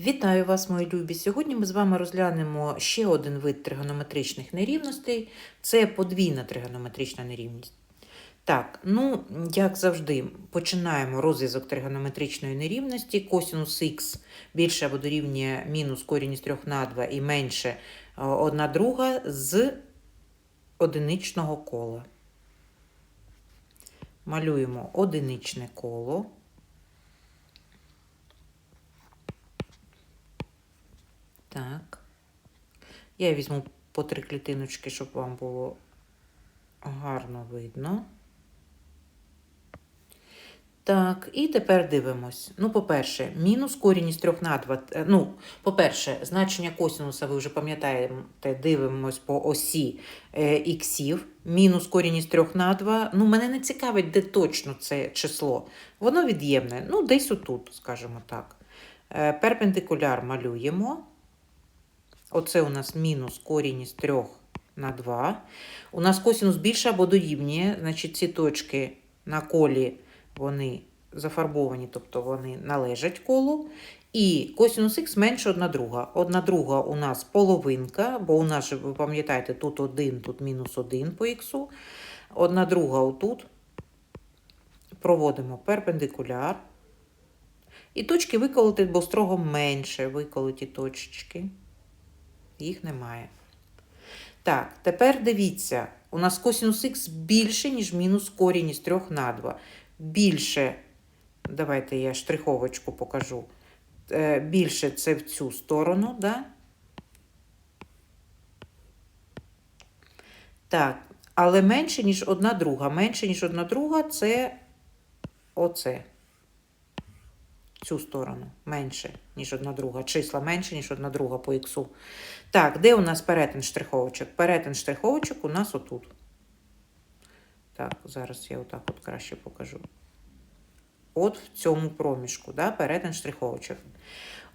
Вітаю вас, мої любі! Сьогодні ми з вами розглянемо ще один вид тригонометричних нерівностей. Це подвійна тригонометрична нерівність. Так, ну, як завжди, починаємо розв'язок тригонометричної нерівності. Косінус х більше або дорівнює мінус корінь із 3 на 2 і менше е, 1 друга з одиничного кола. Малюємо одиничне коло. Так. Я візьму по три клітиночки, щоб вам було гарно видно. Так, і тепер дивимось. Ну, по-перше, мінус корінь із 3 на 2. е, Ну, по-перше, значення косинуса, ви вже пам'ятаєте, дивимось по осі е, іксів. Мінус корінь із 3 на 2. Ну, мене не цікавить, де точно це число. Воно від'ємне. Ну, десь отут, скажімо так. Е, перпендикуляр малюємо. Оце у нас мінус корінь із 3 на 2. У нас косинус більше або дорівнює, значить ці точки на колі вони зафарбовані, тобто вони належать колу. І косинус х менше 1 друга. 1 друга у нас половинка, бо у нас, ви пам'ятаєте, тут 1, тут мінус 1 по х. 1 друга отут. Проводимо перпендикуляр. І точки виколоти, бо строго менше виколоті точечки. Їх немає. Так, тепер дивіться, у нас косинус х більше, ніж мінус корінь із 3 на 2. Більше, давайте я штриховочку покажу. Е, Більше це в цю сторону, да? Так, але менше, ніж одна друга. Менше, ніж одна друга, це оце. Цю сторону менше, ніж одна друга. Числа менше, ніж одна друга по іксу. Так, де у нас перетин штриховочок? Перетин штриховочок у нас отут. Так, зараз я отак от краще покажу. От в цьому проміжку, да, перетин штриховочок.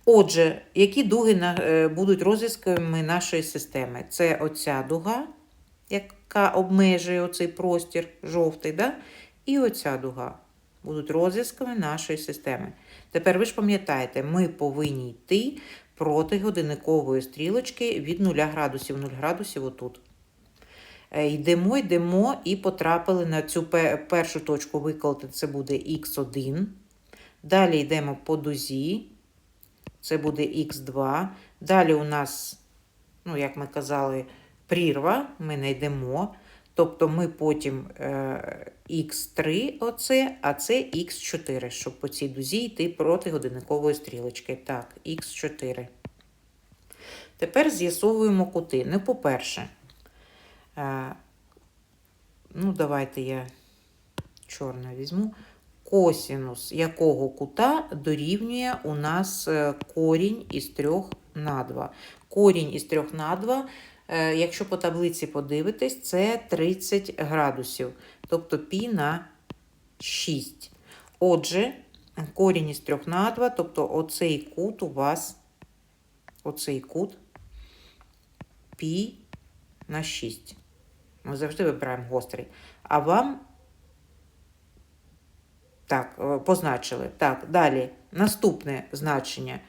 Отже, які дуги на, е, будуть розв'язками нашої системи? Це оця дуга, яка обмежує оцей простір жовтий, да? і оця дуга будуть розв'язками нашої системи. Тепер ви ж пам'ятаєте, ми повинні йти проти годинникової стрілочки від 0 градусів, 0 градусів отут. Е, Йдемо, йдемо і потрапили на цю першу точку виколоти, це буде х1. Далі йдемо по дузі, це буде х2. Далі у нас, ну, як ми казали, прірва, ми не йдемо. Тобто ми потім е, х3, оце, а це х4, щоб по цій дузі йти проти годинникової стрілочки. Так, х4. Тепер з'ясовуємо кути. Ну, по-перше, е, ну, давайте я чорне візьму. Косінус якого кута дорівнює у нас е, корінь із 3 на 2. Корінь із 3 на 2 Е, Якщо по таблиці подивитись, це 30 градусів, тобто пі на 6. Отже, корінь із 3 на 2, тобто оцей кут у вас, оцей кут пі на 6. Ми завжди вибираємо гострий. А вам так, е, позначили. Так, далі наступне значення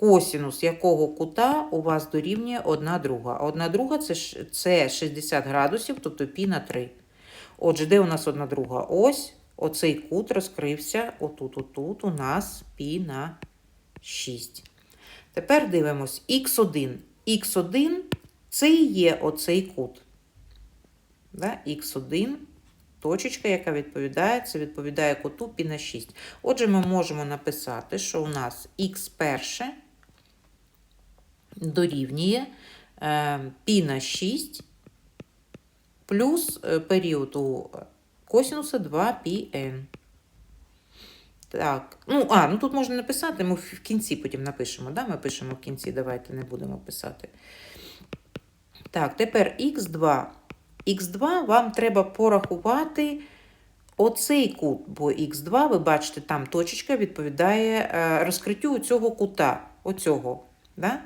косінус якого кута у вас дорівнює 1 друга. А 1 друга це, це 60 градусів, тобто пі на 3. Отже, де у нас 1 друга? Ось оцей кут розкрився отут, отут у нас пі на 6. Тепер дивимось х1. х1 це і є оцей кут. Да? х1 точечка, яка відповідає, це відповідає куту пі на 6. Отже, ми можемо написати, що у нас х перше дорівнює е, пі на 6 плюс е, період у косінуса 2 πn. Так, ну, а, ну тут можна написати, ми в кінці потім напишемо. Да? Ми пишемо в кінці, давайте не будемо писати. Так, тепер х2. х2 вам треба порахувати оцей кут, бо х2, ви бачите, там точечка відповідає е, розкриттю цього кута, оцього. Да?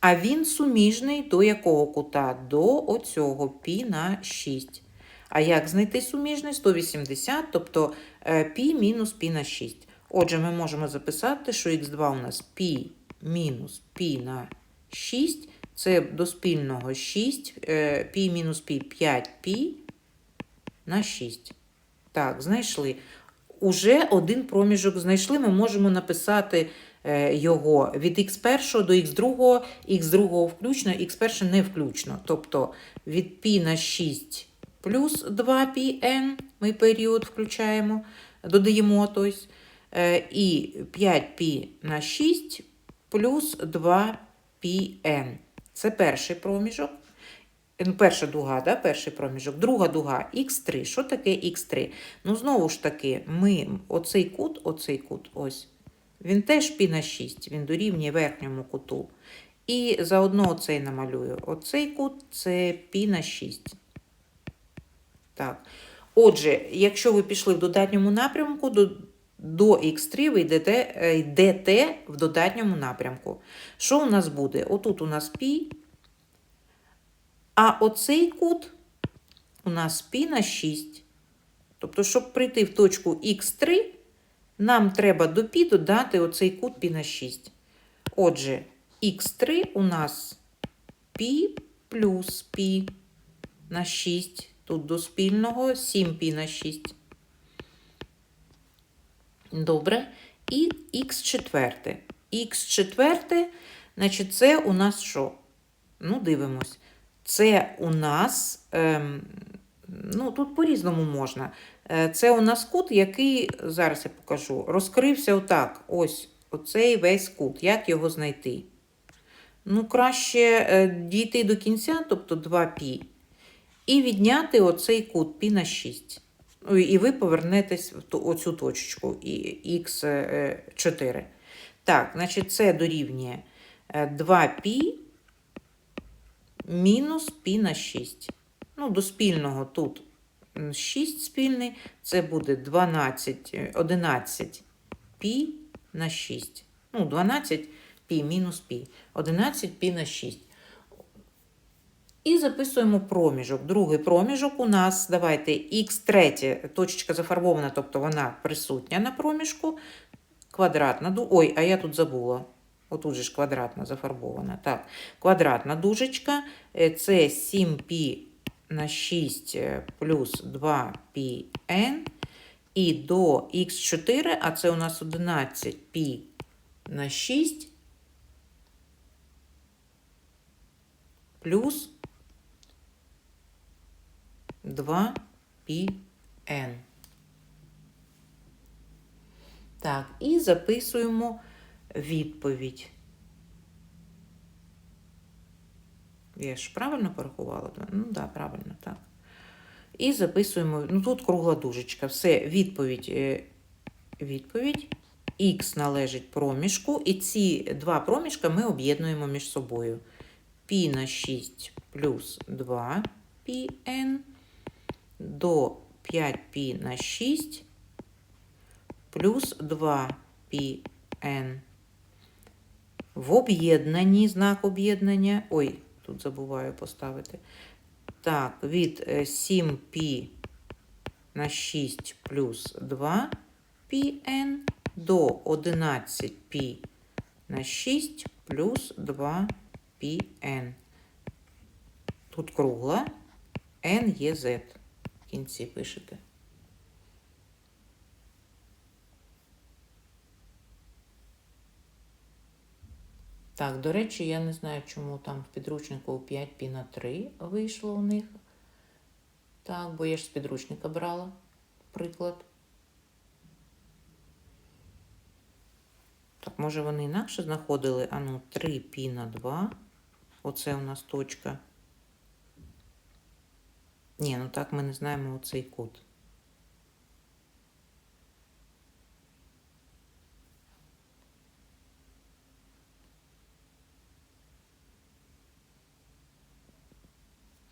А він суміжний до якого кута? До оцього пі на 6. А як знайти суміжний? 180, тобто е, пі мінус пі на 6. Отже, ми можемо записати, що х2 у нас пі мінус пі на 6. Це до спільного 6. е, Пі мінус пі 5 пі на 6. Так, знайшли. Уже один проміжок знайшли. Ми можемо написати його від x1 до x2, x2 включно, x1 не включно. Тобто від π на 6 плюс 2πn, ми період включаємо, додаємо, тобто, е, і 5π на 6 плюс 2πn. Це перший проміжок. Ну, Перша дуга, да, перший проміжок. Друга дуга х3. Що таке х3? Ну, знову ж таки, ми оцей кут, оцей кут, ось, він теж пі на 6, він дорівнює верхньому куту. І заодно оцей намалюю. Оцей кут це пі на 6. Так. Отже, якщо ви пішли в додатньому напрямку, до, до х3 ви йдете, е, йдете в додатньому напрямку. Що у нас буде? Отут у нас пі, а оцей кут у нас пі на 6. Тобто, щоб прийти в точку х3, нам треба до пі додати оцей кут пі на 6. Отже, х3 у нас пі плюс пі на 6. Тут до спільного 7 пі на 6. Добре. І х4. х4, значить, це у нас що? Ну, дивимось. Це у нас, ем, ну, тут по-різному можна. Е, Це у нас кут, який, зараз я покажу, розкрився отак. Ось оцей весь кут. Як його знайти? Ну, краще е, дійти до кінця, тобто 2π, і відняти оцей кут π на 6. Ну, І ви повернетесь в ту- оцю точечку і х4. Так, значить, це дорівнює е, 2π мінус пі на 6. Ну, до спільного тут м, 6 спільний, це буде 12, е, 11 пі на 6. Ну, 12 пі мінус пі. 11 пі на 6. І записуємо проміжок. Другий проміжок у нас, давайте, х3, точечка зафарбована, тобто вона присутня на проміжку. Квадратна. Ой, а я тут забула. Отут же ж квадратна зафарбована. Так, квадратна дужечка. е, Це 7π на 6 е, плюс 2πn. І до х4, а це у нас 11π на 6 плюс 2πn. Так, і записуємо відповідь. Я ж правильно порахувала? Ну так, да, правильно, так. І записуємо, ну тут кругла дужечка. Все, відповідь. е, Відповідь. Х належить проміжку, і ці два проміжка ми об'єднуємо між собою. Пі на 6 плюс 2 πn до 5π на 6 плюс 2 πn. В об'єднанні знак об'єднання. Ой, Тут забуваю поставити. Так, від е, 7P на 6 плюс 2 Pn до 11P на 6 плюс 2 Pn. Тут кругла N є Z. В кінці пишете. Так, до речі, я не знаю, чому там в підручнику 5 пі на 3 вийшло у них. Так, бо я ж з підручника брала приклад. Так, може вони інакше знаходили? А ну, 3 пі на 2. Оце у нас точка. Ні, ну так ми не знаємо оцей кут.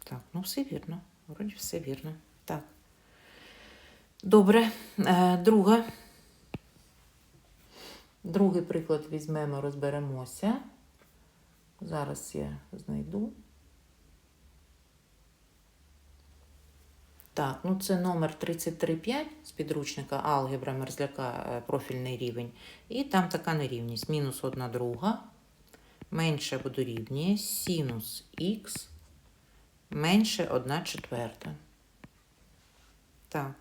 Так, ну все вірно. Вроді все вірно. Так. Добре. Е, друга. Другий приклад візьмемо, розберемося. Зараз я знайду. Так, ну це номер 33.5 з підручника Алгебра Мерзляка, е, профільний рівень. І там така нерівність. Мінус 1 друга менше або дорівнює синус х менше 1 четверта. Так,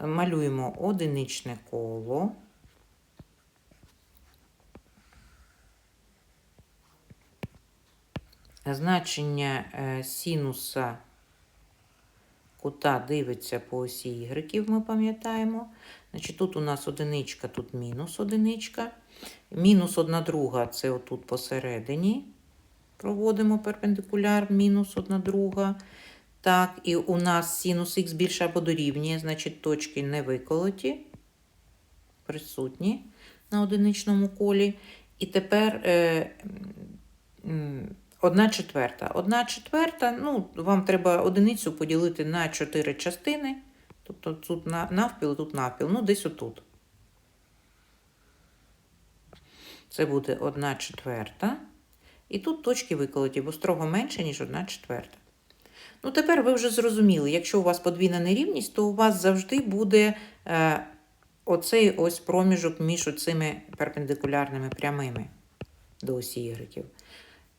малюємо одиничне коло. Значення е, синуса кута дивиться по осі Y, ми пам'ятаємо. Значить, тут у нас одиничка, тут мінус одиничка. Мінус одна друга це отут посередині. Проводимо перпендикуляр, мінус одна друга. Так, і у нас синус х більше або дорівнює, значить точки не виколоті, присутні на одиничному колі. І тепер е, одна четверта. Одна четверта, ну, вам треба одиницю поділити на чотири частини. Тобто тут навпіл, тут навпіл. Ну, десь отут. Це буде одна четверта. І тут точки виколоті, бо строго менше, ніж одна четверта. Ну, тепер ви вже зрозуміли, якщо у вас подвійна нерівність, то у вас завжди буде е, оцей ось проміжок між оцими перпендикулярними прямими до осі Y.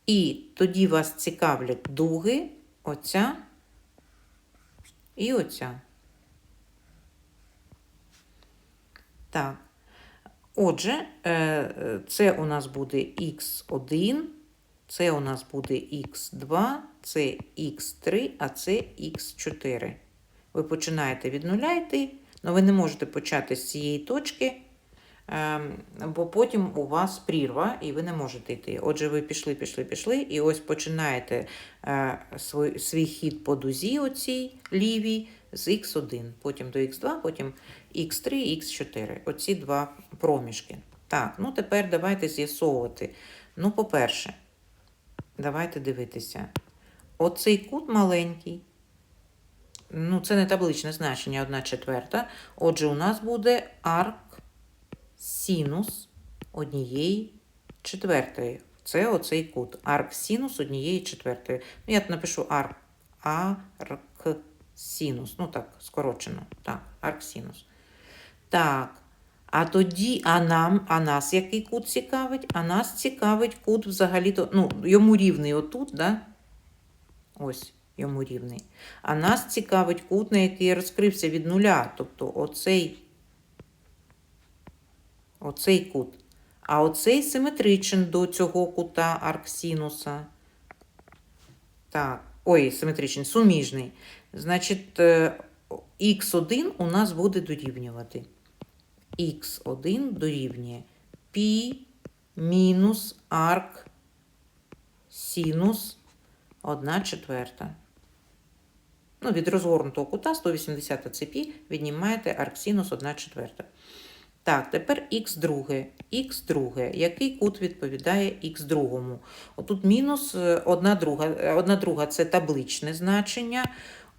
І тоді вас цікавлять дуги, оця і оця. Так. Отже, е, е, це у нас буде х1, це у нас буде х2, це х3, а це х4. Ви починаєте від нуля йти, але ви не можете почати з цієї точки, ем, бо потім у вас прірва і ви не можете йти. Отже, ви пішли, пішли, пішли, і ось починаєте е, свій, хід по дузі оцій лівій з х1, потім до х2, потім х3, х4. Оці два проміжки. Так, ну тепер давайте з'ясовувати. Ну, по-перше, давайте дивитися. Оцей кут маленький. Ну, це не табличне значення, 1 четверта. Отже, у нас буде арк синус однієї четвертої. Це оцей кут. Арк синус однієї четвертої. Ну, я напишу арк, арк синус. Ну так, скорочено. Так, арк синус. Так. А тоді, а нам, а нас який кут цікавить? А нас цікавить кут взагалі-то, ну, йому рівний отут, да? Ось, йому рівний. А нас цікавить кут, на який розкрився від нуля. Тобто оцей, оцей кут. А оцей симетричен до цього кута арксінуса. Так, ой, симетричний, суміжний. Значить, е, х1 у нас буде дорівнювати. Х1 дорівнює π мінус арк синус 1 четверта. Ну, від розгорнутого кута 180 це π, віднімаєте арксинус 1 четверта. Так, тепер х друге. х друге. Який кут відповідає х другому? Отут мінус 1 друга. 1 друга це табличне значення.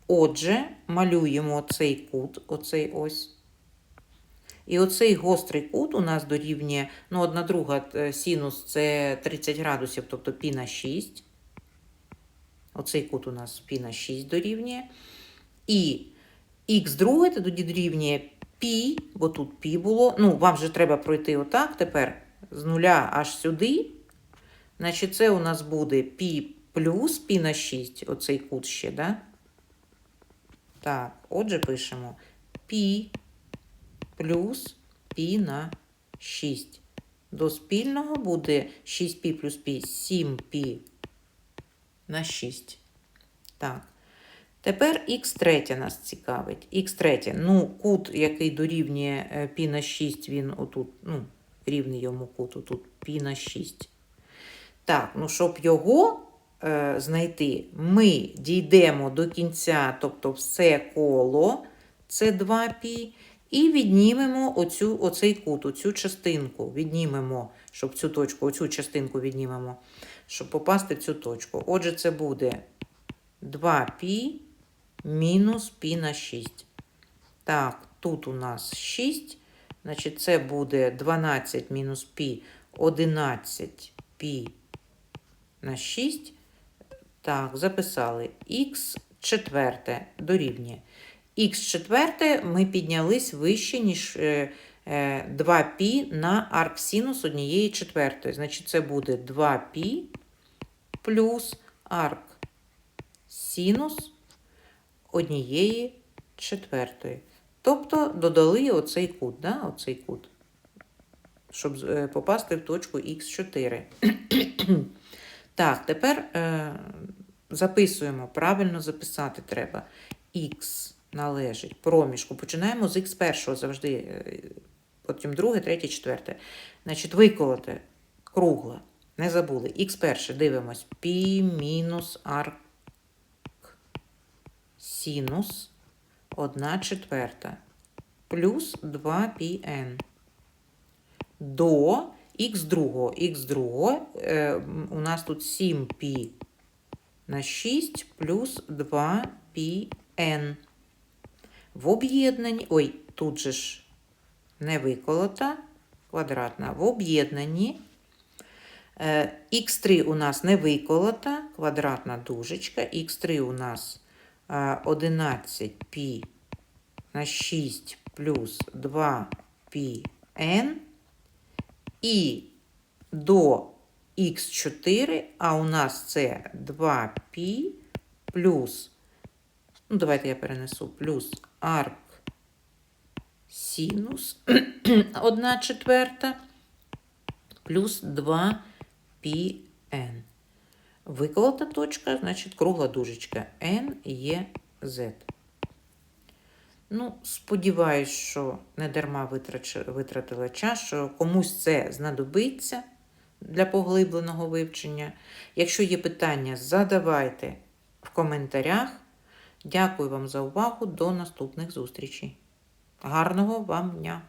Отже, малюємо цей кут, оцей ось. І оцей гострий кут у нас дорівнює ну, одна друга е, синус це 30 градусів, тобто пі на 6. Оцей кут у нас пі на 6 дорівнює. І х друге це тоді дорівнює пі, бо тут пі було. Ну, вам вже треба пройти отак тепер з нуля аж сюди. Значить, це у нас буде пі плюс пі на 6, оцей кут ще, да? Так, отже, пишемо пі плюс π на 6. До спільного буде 6π плюс π 7π на 6. Так. Тепер х3 нас цікавить. х3. Ну, кут, який дорівнює е, π на 6, він отут, ну, рівний йому кут, отут π на 6. Так, ну, щоб його е, знайти, ми дійдемо до кінця, тобто все коло, це 2π, і віднімемо оцю, оцей кут, оцю частинку віднімемо, щоб цю точку, оцю частинку віднімемо, щоб попасти в цю точку. Отже, це буде 2π мінус пі на 6. Так, тут у нас 6. Значить, це буде 12 мінус пі, 11 пі на 6. Так, записали х четверте дорівнює. Х четверте ми піднялись вище, ніж е, е, 2π на арксинус однієї четвертої. Значить, це буде 2π плюс арк синус однієї четвертої. Тобто додали оцей кут, да? оцей кут, щоб е, попасти в точку х4. так, тепер е, записуємо, правильно записати треба. х належить проміжку. Починаємо з х першого завжди, е, потім друге, третє, четверте. Значить, виколоте кругле. Не забули. Х перше, дивимось. π мінус арк синус 1 четверта плюс 2πn до х другого. х другого е, м, у нас тут 7π на 6 плюс 2πn. В об'єднанні, ой, тут же ж не виколота, квадратна. В об'єднанні е, х3 у нас не виколота, квадратна дужечка. х3 у нас е, 11π на 6 плюс 2πn. І до х4, а у нас це 2π плюс, ну давайте я перенесу, плюс арк синус 1 четверта плюс 2πn. Виколота точка, значить кругла дужечка n є z. Ну, сподіваюсь, що не дарма витратила час, що комусь це знадобиться для поглибленого вивчення. Якщо є питання, задавайте в коментарях. Дякую вам за увагу. До наступних зустрічей. Гарного вам дня!